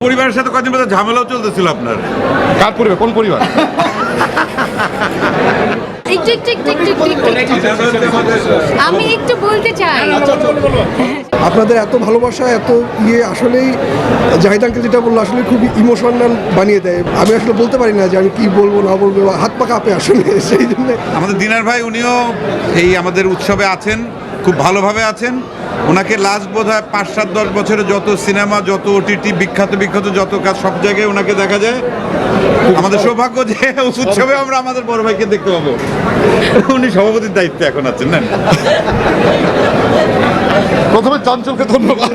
পরিবারের সাথে কদিন পর্যন্ত ঝামেলাও চলতেছিল আপনার? কার পরিবার? কোন পরিবার? একটু একটু একটু একটু একটু একটু একটু। আমি একটু বলতে চাই। আপনাদের এত ভালোবাসা এত ইয়ে আসলেই জাহিদ আঙ্কেল যেটা বলল আসলে খুব ইমোশনাল বানিয়ে দেয়। আমি আসলে বলতে পারি না যে আমি কি বলব না বলব হাত পা কাঁপে আসলে সেই জন্য। আমাদের দিনার ভাই উনিও এই আমাদের উৎসবে আছেন খুব ভালোভাবে আছেন। ওনাকে লাস্ট বোধ হয় পাঁচ সাত দশ বছরে যত সিনেমা যত ওটিটি বিখ্যাত বিখ্যাত যত কাজ সব জায়গায় ওনাকে দেখা যায়। আমাদের সৌভাগ্য যে উৎসবে আমরা আমাদের বড় ভাইকে দেখতে পাবো। উনি সভাপতির দায়িত্বে এখন আছেন না? প্রথমে চঞ্চলকে ধন্যবাদ।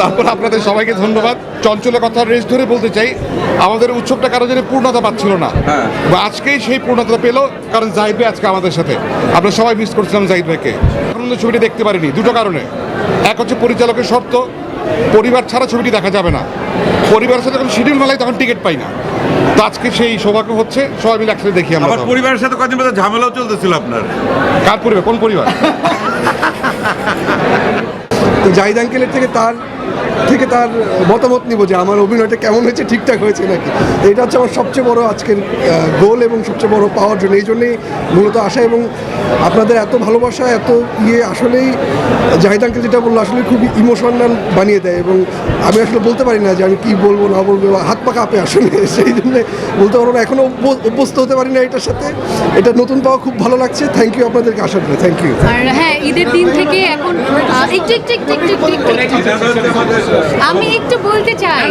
তারপর আপনাদের সবাইকে ধন্যবাদ। চঞ্চলের কথা রেস ধরে বলতে চাই আমাদের উৎসবটা কারও জন্য পূর্ণতা পাচ্ছিল না। হ্যাঁ। বা আজকেই সেই পূর্ণতা পেল কারণ জাহিদ ভাই আজকে আমাদের সাথে। আমরা সবাই মিস করছিলাম জাহিদ ভাইকে। ছবিটি দেখতে পারিনি দুটো কারণে। এক হচ্ছে পরিচালকের শর্ত পরিবার ছাড়া ছবিটি দেখা যাবে না। পরিবারের সাথে যখন শিডিউল মেলায় তখন টিকিট পাই না। তো আজকে সেই সৌভাগ্য হচ্ছে সবাই মিলে একসাথে দেখি আমরা আবার পরিবারের সাথে কদিন পর্যন্ত ঝামেলাও চলতেছিল আপনার? কার পরিবার? কোন পরিবার? তো জাহিদ আঙ্কেলের থেকে তার থেকে তার মতামত নিব যে আমার অভিনয়টা কেমন হয়েছে, ঠিকঠাক হয়েছে নাকি। এটা হচ্ছে আমার সবচেয়ে বড় আজকের গোল এবং সবচেয়ে বড় পাওয়ার জন্য। এই জন্যেই মূলত আসা এবং আপনাদের এত ভালোবাসা, এত ইয়ে আসলেই জাহিদ আঙ্কেল যেটা বলল, আসলে খুব ইমোশনাল বানিয়ে দেয় এবং আমি আসলে বলতে পারি না যে আমি কি বলব, না বলব হাত পা কাঁপে আসলে। সেই জন্যে বলতে পারব না এখনও অভ্যস্ত হতে পারি না এটার সাথে। এটা নতুন পাওয়া খুব ভালো লাগছে। থ্যাংক ইউ আপনাদেরকে আসার জন্য থ্যাংক ইউ হ্যাঁ ঈদের দিন থেকে এখন। আমি একটু বলতে চাই।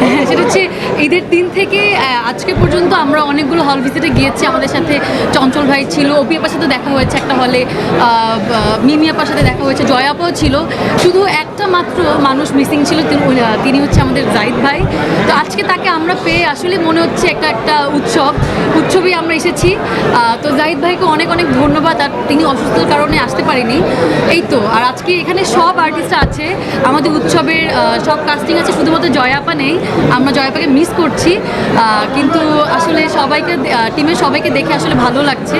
হ্যাঁ, সেটা হচ্ছে ঈদের দিন থেকে আজকে পর্যন্ত আমরা অনেকগুলো হল ভিজিটে গিয়েছি। আমাদের সাথে চঞ্চল ভাই ছিল অপি আপার সাথে দেখা হয়েছে একটা হলে মিমি আপার সাথে দেখা হয়েছে জয় আপাও ছিল। শুধু একটা মাত্র মানুষ মিসিং ছিল, তিনি- হচ্ছে আমাদের জাহিদ ভাই। তো আজকে তাকে আমরা পেয়ে আসলে মনে হচ্ছে একটা একটা উৎসব। উৎসবে আমরা এসেছি। তো জাহিদ ভাইকে অনেক অনেক ধন্যবাদ। আর তিনি অসুস্থতার কারণে আসতে পারেনি। এই তো, আর আজকে এখানে সব আর্টিস্ট আছে। আমাদের উৎসবের সব কাস্টিং আছে, শুধুমাত্র জয়াপা নেই। আমরা জয়াপাকে মিস করছি কিন্তু আসলে সবাইকে টিমের সবাইকে দেখে আসলে ভালো লাগছে।